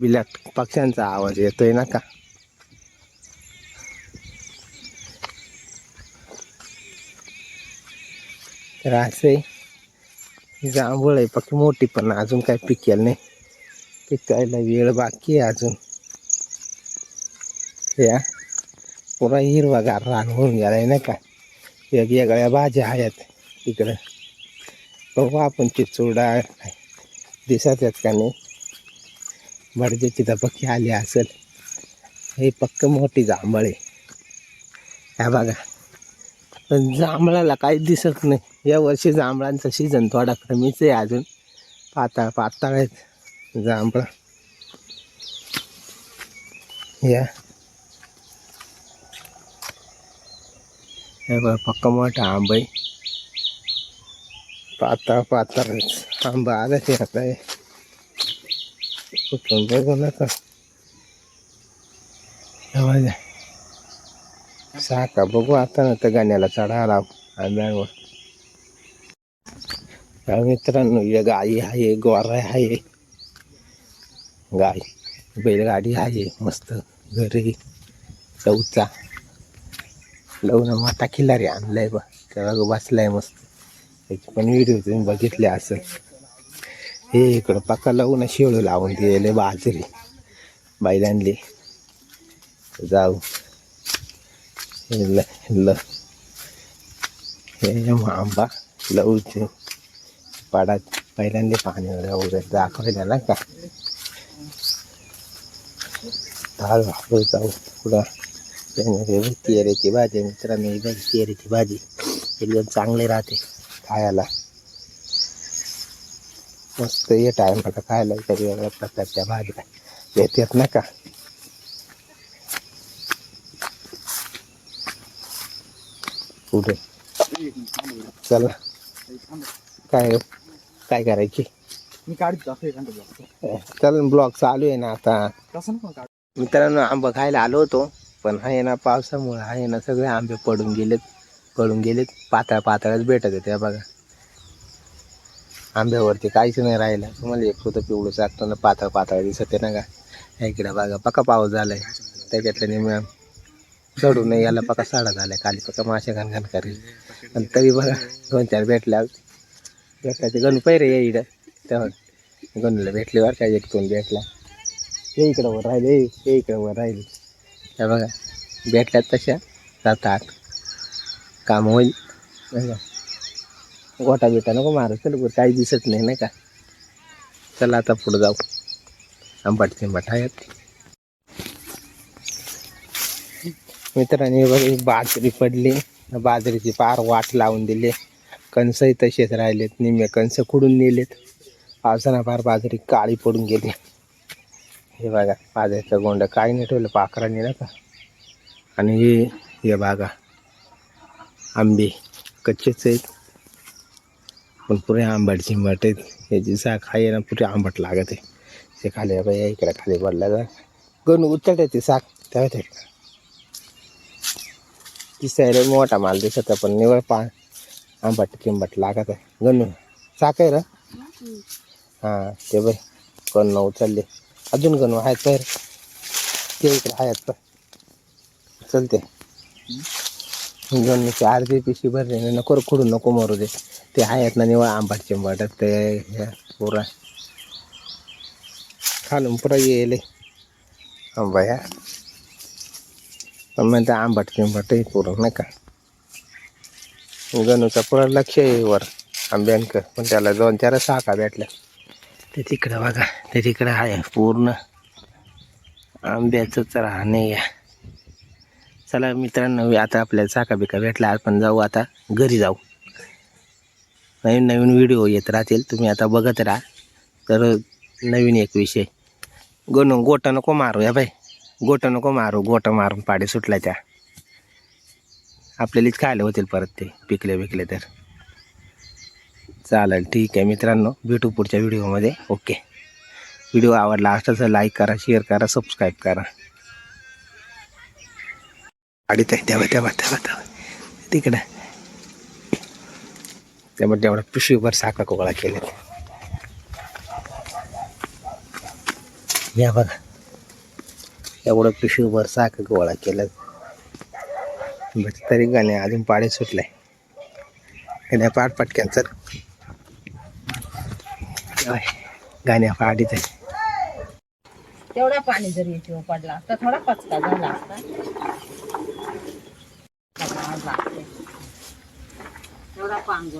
बिलाट पक्ष्यांचा आवाज येतोय ना का? तर असे जांभूळ आहे पक्की मोठी पण अजून काय पिकेल नाही. पिकायला वेळ बाकी आहे अजून. या. पुरा हिरवागार रान होऊन गेलाय ना का? वेगवेगळ्या भाज्या आहेत इकडं. बघू आपण चिचुडा दिसत आहेत का नाही? बडजेची धपकी आली असेल. हे पक्क मोठी जांभळ आहे. ह्या बघा. पण जांभळाला काहीच दिसत नाही. या वर्षी जांभळांचा सीझन थोडा कमीच आहे अजून. पाताळ पाताळ आहेत जांभळा. या. हे बघा पक्क मोठा आंबा आहे. पाताळ पाताळ आंबा आला ते आता. कुठून बघू नका हे बघा साका बघू आता ना तर गाण्याला चढायला आंब्यावर तर मित्रांनो या गाई आहे गोरा आहे गाय बैलगाडी आहे मस्त घरी चौचा लवणं मोठा खिल्लारी आणलाय बा त्याला बसलाय मस्त त्याची पण व्हिडिओ तुम्ही बघितले असेल हे इकडं पक्का लावून शेळू लावून दिलेले बाजरी बैलांली जाऊ ल ल हे आंबा लवचे पाडात पहिल्यांदा पाणी वगैरे दाखवायला ना का डाळ वापरू जाऊ पुढं त्याने तेरेची भाजी मित्रांनो ही बघ तेरेची भाजी एकदम चांगली राहते खायला मस्त ये टायमाला खायला तरी वेगळ्या प्रकारच्या भाज्या. येतात ना का? पुढे. चला. काय काय करायची? मी काढतो चल ब्लॉग चालू आहे ना आता. मित्रांनो आंबा खायला आलो होतो पण आहे ना पावसामुळे आहे ना सगळे आंबे पडून गेलेत पडून गेलेत. पातळ पातळच भेटत होत्या बघा. आंब्यावरती काहीच नाही राहिलं. तुम्हाला एक होतं पिवळं टाकताना पातळ पातळ दिसत आहे ना का? इकडे बघा पका पाऊस झालाय. त्याच्यातल्या निम्या चढू नाही याला पका साडा झालाय खाली पका माशा घाण करेल. आणि तरी बघा दोन चार भेटल्या. भेटल्याचे गणू पैरे ये इकडं तेव्हा गणूला भेटले बरं काय एक दोन भेटला हे इकडं वर राहिले हे इकडं वर राहिले. त्या बघा भेटल्यात तशा सात आठ. काम होईल. गोटा बिटा नको मारू चल बरं काही दिसत नाही नाही का? चला आता पुढं जाऊ. आंबाट चिंबाट आहेत. मित्रांनी बघ बाजरी पडली. बाजरीची पार वाट लावून दिली. कणसही तसेच राहिलेत निम्मे कणस खुडून नेलेत. पावसानं फार बाजरी काळी पडून गेली. हे बघा बाजरीचं गोंड काही नाही ठेवलं पाखरांनी ना का? आणि हे हे बघा आंबे कच्चेच आहेत. पण पुरे आंबट चिंबट आहेत. याची साख आहे ना पुरे आंबट लागत आहे. ते खाली बाई इकडे खाली पडल्या जा. गणू उचलत ती साख. त्या ते दिसायला मोठा माल दिसत आहे, पण निवळ पा आंबट किंबट लागत आहे. गणू साख आहे र हां ते बाई गण उचलले. अजून गणू आहेत तर ते इकडे आहेत तर चलते. गणूची अर्धी पिशी भरली नको भरले ना नको मरू दे. ते आहेत ना निवळ आंबाट चिंबाट ते पुरा. खालून पुरा येईल आंबा ह्या. पण म्हणते आंबाट चिंबाट आहे पुरं नाही का? गणूचा पुरा लक्ष आहे वर आंब्यांक. पण त्याला दोन चार साखा भेटल्या. ते तिकडं बघा ते तिकडं आहे पूर्ण. आंब्याचंच राहणे या चला मित्रांनो आता आपल्याला चाका बिका भेटला. आपण जाऊ आता घरी जाऊ. नवीन नवीन व्हिडिओ येत राहतील. तुम्ही आता बघत राहा. तर नवीन एक विषय. गणू गोटा नको मारू या बाई. गोटा नको मारू. गोटा मारून पाडे सुटला त्या. आपल्यालाच खायला होतील परत ते. पिकले बिकले तर. चालेल. ठीक आहे मित्रांनो. भेटू पुढच्या व्हिडिओमध्ये ओके. व्हिडिओ आवडला असला तर लाईक करा शेअर करा सबस्क्राईब करा. गाडीत आहे. तेव्हा तेव्हा तेव्हा तेव्हा. तिकडं. त्यामुळे तेवढा पिशवीभर साखर गोळा केले. या बघा. एवढं पिशवीभर साखर गोळा केलं. बट तरी गाणे अजून पाडे सुटले. गाण्या पाठ पटक्यान चल. ओय, गाण्या पाडीत आहे. तेवढा पाणी जरी पडला तर थोडा पचका झाला असता. तेवढा पांग